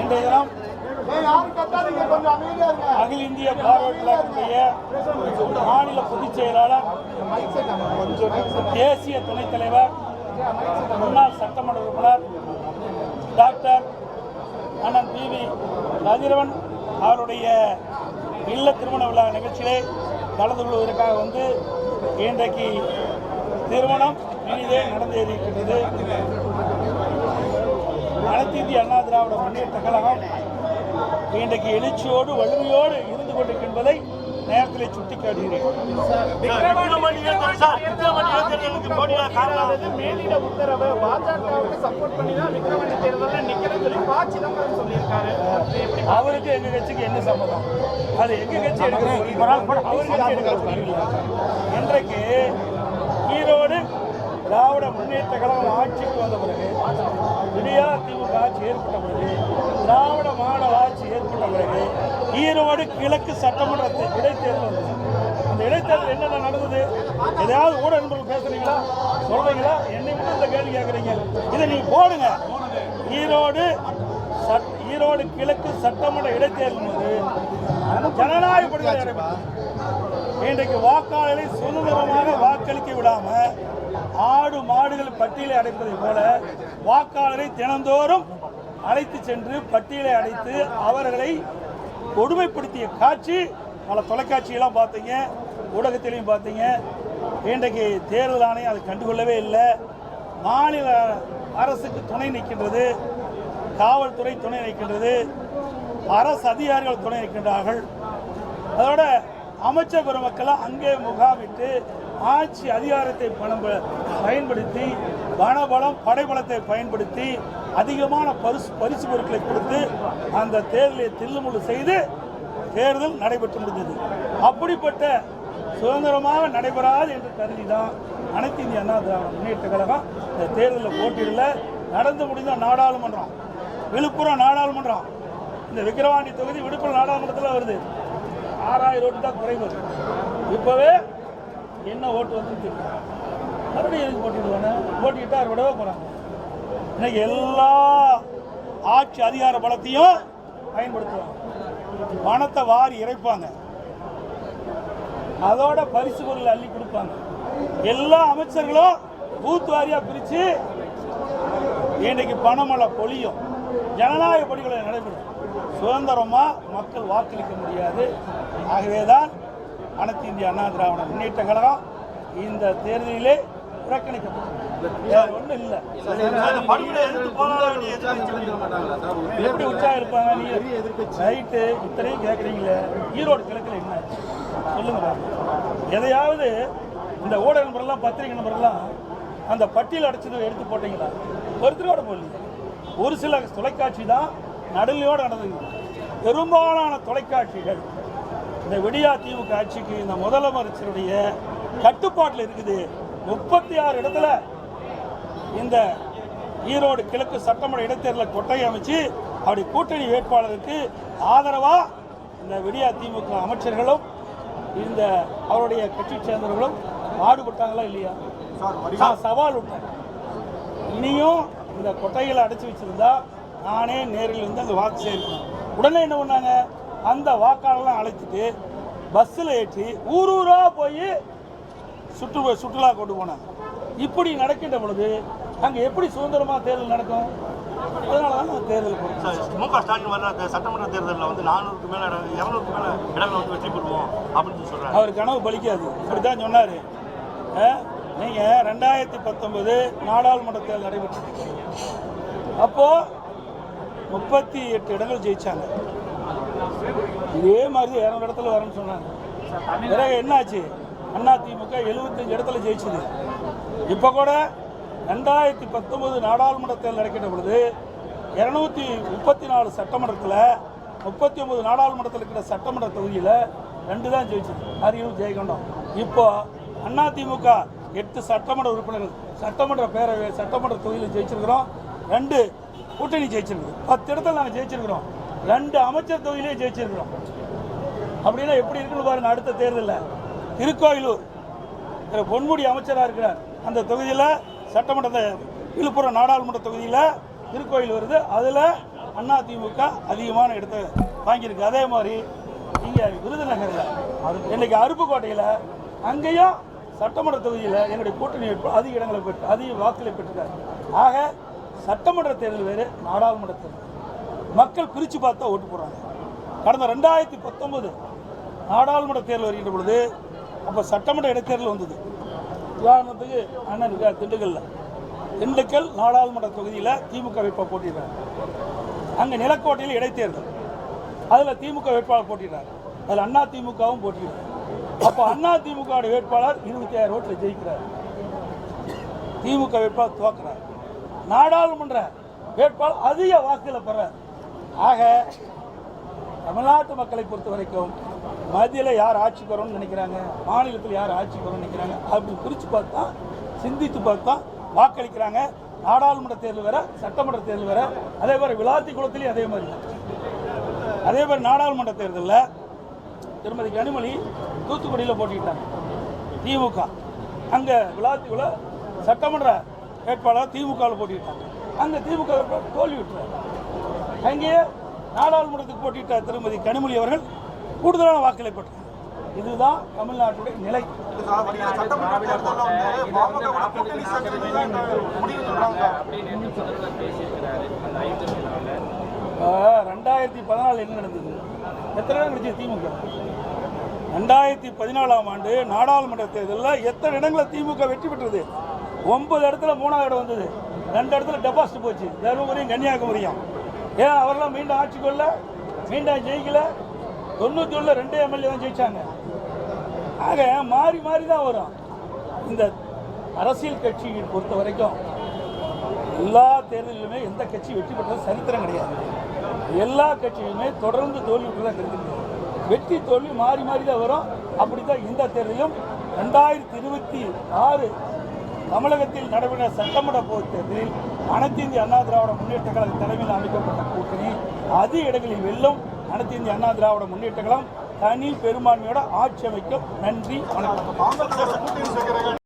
இன்றைய தினம் அகில இந்திய பார்வர்ட் கழகத்துடைய மாநில பொதுச் செயலாளர் தேசிய துணைத் தலைவர் முன்னாள் சட்டமன்ற உறுப்பினர் டாக்டர் அண்ணன் பி வி கதிரவன் அவருடைய இல்ல திருமண விழா நிகழ்ச்சியிலே கலந்து கொள்வதற்காக வந்து இன்றைக்கு திருமணம் இனிதே நடந்தேறியிருக்கின்றது. அனைத்து இந்திய அண்ணா திராவிட முன்னேற்ற கழகம் இன்றைக்கு எழுச்சியோடு வலிமையோடு இருந்து கொண்டிருக்கின்றதை நேரத்தில் சுட்டிக்காட்டுகிறேன் அதாவது மேலிட உத்தரவை பாஜகவுக்கு சப்போர்ட் பண்ணி தான் விக்ரவாண்டி தேர்தலில் நிக்கிறேன்னு சொல்லி ப சிதம்பரம் சொல்லியிருக்காரு. அது எப்படி அவருக்கு எங்க கட்சிக்கு என்ன சம்மதம்? அது எங்க கட்சி எடுக்கிறது அவர் கட்சி எடுக்கிறது இன்றைக்கு ஈரோடு திராவிட முன்னேற்ற கழகம் ஆட்சிக்கு வந்த பிறகு ஆட்சி ஏற்பட்ட பிறகு திராவிட மாநில ஆட்சி ஏற்பட்ட பிறகு ஈரோடு கிழக்கு சட்டமன்ற இடைத்தேர்தல் வந்தது. அந்த இடைத்தேர்தல் என்னென்ன நடந்தது? எதையாவது ஊட நண்பர்கள் பேசுறீங்களா? சொல்றீங்களா? என்னை மட்டும் இந்த கேள்வி கேட்குறீங்க. இதை நீங்க போடுங்க. ஈரோடு சட்- ஈரோடு கிழக்கு சட்டமன்ற இடைத்தேர்தல் போது ஜனநாயக படுகொலை நடைபெற்றது இன்றைக்கு வாக்காளரை சுதந்திரமாக வாக்களிக்க விடாம ஆடு மாடுகள் பட்டியலை அடைப்பதை போல வாக்காளரை தினந்தோறும் அழைத்து சென்று பட்டியலை அடைத்து அவர்களை கொடுமைப்படுத்திய காட்சி பல தொலைக்காட்சியெல்லாம் பார்த்தீங்க ஊடகத்திலையும் பார்த்தீங்க. இன்றைக்கு தேர்தல் ஆணையம் அதை கண்டுகொள்ளவே இல்லை. மாநில அரசுக்கு துணை நிற்கின்றது காவல்துறை துணை நிற்கின்றது அரசு அதிகாரிகள் துணை நிற்கின்றார்கள். அதோட அமைச்சர் பெருமக்கெல்லாம் அங்கே முகாமிட்டு ஆட்சி அதிகாரத்தை பணம் பயன்படுத்தி பணபலம் படைபலத்தை பயன்படுத்தி அதிகமான பரிசு பரிசு பொருட்களை கொடுத்து அந்த தேர்தலை தில்லுமுள்ளு செய்து தேர்தல் நடைபெற்று முடிந்தது. அப்படிப்பட்ட சுதந்திரமாக நடைபெறாது என்று கருதி தான் அனைத்து இந்திய அண்ணா திராவிட முன்னேற்ற கழகம் இந்த தேர்தலில் போட்டியிடல. நடந்து முடிந்த நாடாளுமன்றம் விழுப்புரம் நாடாளுமன்றம் இந்த விக்கிரவாண்டி தொகுதி விழுப்புரம் நாடாளுமன்றத்தில் வருது. ஆறாயிரம் ஓட்டு தான் குறைவு. இப்போவே என்ன ஓட்டு வந்து மறுபடியும் எதுக்கு போட்டிடுவானே போட்டிக்கிட்டா விடவே போகிறாங்க இன்னைக்கு எல்லா ஆட்சி அதிகார பலத்தையும் பயன்படுத்துவாங்க. பணத்தை வாரி இறைப்பாங்க. அதோட பரிசு பொருள் அள்ளி கொடுப்பாங்க. எல்லா அமைச்சர்களும் பூத் வாரியாக பிரித்து இன்னைக்கு பணமழை பொழியும். ஜனநாயக படுகொலை நடைபெறும். சுதந்திரமாக மக்கள் வாக்களிக்க முடியாது. ஆகவே தான் அனைத்து இந்திய அண்ணா திராவிட முன்னேற்ற கழகம் இந்த தேர்தலிலே புறக்கணிக்கப்பட்டது. வேற ஒன்றும் இல்லை. எப்படி உற்சாகம் இருப்பாங்க? நீ ரைட்டு இத்தனையும் கேட்குறீங்களே ஈரோடு கிழக்கில் என்ன? சொல்லுங்க. எதையாவது இந்த ஊடக நம்பரெல்லாம் பத்திரிகை நம்பரெல்லாம் அந்த பட்டியல் அடைச்சது எடுத்து போட்டீங்களா? ஒருத்தரோட போடல. ஒரு சில தொலைக்காட்சி தான் நடுநிலையோடு நடந்தது. பெரும்பாலான தொலைக்காட்சிகள் இந்த விடியா திமுக ஆட்சிக்கு இந்த முதலமைச்சருடைய கட்டுப்பாட்டில் இருக்குது. முப்பத்தி ஆறு இடத்துல இந்த ஈரோடு கிழக்கு சட்டமன்ற இடைத்தேர்தலில் கொட்டகை அமைச்சு அவருடைய கூட்டணி வேட்பாளருக்கு ஆதரவா இந்த விடியா திமுக அமைச்சர்களும் இந்த அவருடைய கட்சி சேர்ந்தவர்களும் பாடுபட்டாங்களா இல்லையா? சவால் விட்டேன் இனியும் இந்த கொட்டைகளை அடைச்சி வச்சிருந்தா நானே நேரில் வந்து அங்கே வாக்கு சேர்க்கணும் உடனே என்ன பண்ணாங்க? அந்த வாக்காளர்லாம் அழைச்சிட்டு பஸ்ஸில் ஏற்றி ஊர் ஊராக போய் சுற்று சுற்றுலா கொண்டு போனாங்க. இப்படி நடக்கின்ற பொழுது அங்கே எப்படி சுதந்திரமாக தேர்தல் நடக்கும்? அதனால தான் நான் தேர்தல் போகிறேன் மு க ஸ்டாலின் அந்த சட்டமன்ற தேர்தலில் வந்து நானூறுக்கு மேல இரநூறுக்கு மேல இடங்களை வந்து வெற்றி பெறுவோம் அப்படின்னு சொல்லி சொல்றாங்க அவர் கனவு பலிக்காது. இப்படி தான் சொன்னார் நீங்கள் ரெண்டாயிரத்தி பத்தொன்பது நாடாளுமன்ற தேர்தல் நடைபெற்றது. அப்போது முப்பத்தி எட்டு இடங்கள் ஜெயிச்சாங்க. இதே மாதிரி இரநூறு இடத்துல வரேன்னு சொன்னாங்க. பிறகு என்னாச்சு? அண்ணா திமுக எழுபத்தஞ்சு இடத்துல ஜெயிச்சது. இப்போ கூட ரெண்டாயிரத்தி பத்தொன்பது நாடாளுமன்ற தேர்தல் நடக்கின்ற பொழுது இரநூத்தி முப்பத்தி நாலு சட்டமன்றத்தில் முப்பத்தி ஒன்பது நாடாளுமன்றத்தில் இருக்கிற சட்டமன்ற தொகுதியில் ரெண்டு தான் ஜெயிச்சது. அரியலூர் ஜெயகொண்டம் இப்போ அண்ணா திமுக எட்டு சட்டமன்ற உறுப்பினர்கள் சட்டமன்ற பேரவை சட்டமன்ற தொகுதியில் ஜெயிச்சிருக்கிறோம். ரெண்டு கூட்டணி ஜெயிச்சிருக்கு பத்து இடத்துல நாங்கள் ஜெயிச்சிருக்கிறோம். ரெண்டு அமைச்சர் தொகுதியிலே ஜெயிச்சிருக்கிறோம். அப்படின்னா எப்படி இருக்குன்னு பாருங்க அடுத்த தேர்தலில். திருக்கோயிலூர். பொன்முடி அமைச்சராக இருக்கிறார். அந்த தொகுதியில் சட்டமன்ற விழுப்புரம் நாடாளுமன்ற தொகுதியில் திருக்கோயில் வருது. அதில் அண்ணா திமுக அதிகமான இடத்தை வாங்கியிருக்கு. அதே மாதிரி இங்கே விருதுநகரில் இன்னைக்கு அருப்புக்கோட்டையில் அங்கேயும் சட்டமன்ற தொகுதியில் என்னுடைய கூட்டணி வேட்பாளர் அதிக இடங்களை பெற்று அதிக வாக்குகளை பெற்றிருக்காரு. ஆக சட்டமன்ற தேர்தல் வேறு நாடாளுமன்ற தேர்தல். மக்கள் பிரித்து பார்த்தா ஓட்டு போடுறாங்க. கடந்த ரெண்டாயிரத்தி பத்தொன்பது நாடாளுமன்ற தேர்தல் வருகின்ற பொழுது அப்போ சட்டமன்ற இடைத்தேர்தல் வந்தது. உதாரணத்துக்கு அண்ணன் இருக்கார் திண்டுக்கல்ல. திண்டுக்கல் நாடாளுமன்ற தொகுதியில் திமுக வேட்பாளர் போட்டிடுறாங்க அங்கே நிலக்கோட்டையில் இடைத்தேர்தல். அதில் திமுக வேட்பாளர் போட்டிடுறாரு அதில் அண்ணா திமுகவும் போட்டிடுறாங்க அப்போ அண்ணா திமுக வேட்பாளர் இருபத்தி ஆயிரம் ஓட்டில் ஜெயிக்கிறார். திமுக வேட்பாளர் துவக்கிறார். நாடாளுமன்ற வேட்பாளர் அதிக வாக்குகளை பெறார். ஆக தமிழ்நாட்டு மக்களை பொறுத்த வரைக்கும் மத்தியில் யார் ஆட்சிக்கு வரும்னு நினைக்கிறாங்க? மாநிலத்தில் யார் ஆட்சிக்கு வரும்னு நினைக்கிறாங்க? அப்படி பிரித்து பார்த்தா சிந்தித்து பார்த்தா வாக்களிக்கிறாங்க. நாடாளுமன்ற தேர்தல் வேற சட்டமன்ற தேர்தல் வேற அதே மாதிரி விளாத்தி குளத்திலையும் அதே மாதிரி. அதே மாதிரி நாடாளுமன்ற தேர்தலில் திருமதி கனிமொழி தூத்துக்குடியில் போட்டிக்கிட்டாங்க திமுக. அங்கே விளாத்திக்குள்ள சட்டமன்ற வேட்பாளர் திமுகவில் போட்டிக்கிட்டாங்க அங்கே திமுக தோல்வி விட்டுறாங்க அங்கேயே நாடாளுமன்றத்துக்கு போட்டியிட்ட திருமதி கனிமொழி அவர்கள் கூடுதலான வாக்குகளை பெற்றார். இதுதான் தமிழ்நாட்டுடைய நிலை. ரெண்டாயிரத்தி பதினாலு என்ன நடந்தது? எத்தனை இடம் கிடைச்சது திமுக? ரெண்டாயிரத்தி பதினாலாம் ஆண்டு நாடாளுமன்ற தேர்தலில் எத்தனை இடங்களை திமுக வெற்றி பெற்றது? ஒன்பது இடத்துல மூணாவது இடம் வந்தது. ரெண்டு இடத்துல டெபாசிட் போச்சு. தருமபுரியும் கன்னியாகுமரியும். ஏன் அவரெல்லாம் மீண்டும் ஆட்சி கொள்ள மீண்டும் ஜெயிக்கல? தொண்ணூற்றி ஒன்றில் ரெண்டு எம்எல்ஏ தான் ஜெயித்தாங்க ஆக மாறி மாறி தான் வரும். இந்த அரசியல் கட்சியை பொறுத்த வரைக்கும் எல்லா தேர்தலிலுமே எந்த கட்சி வெற்றி பெற்றது சரித்திரம் கிடையாது. எல்லா கட்சியுமே தொடர்ந்து தோல்வி தான் கிடைக்கிறது வெற்றி தோல்வி மாறி மாறி தான் வரும். அப்படி தான் இந்த தேர்தலும் ரெண்டாயிரத்தி இருபத்தி ஆறு தமிழகத்தில் நடைபெற்ற சட்டமன்ற பொதுத் தேர்தலில் அனைத்து இந்திய அண்ணா திராவிட முன்னேற்ற கழக தலைமையில் அமைக்கப்பட்ட கூட்டணி அதிக இடங்களில் வெல்லும் அனைத்து இந்திய அண்ணா திராவிட முன்னேற்ற கழகம் தனி பெரும்பான்மையோட ஆட்சி அமைக்கும் நன்றி வணக்கம்.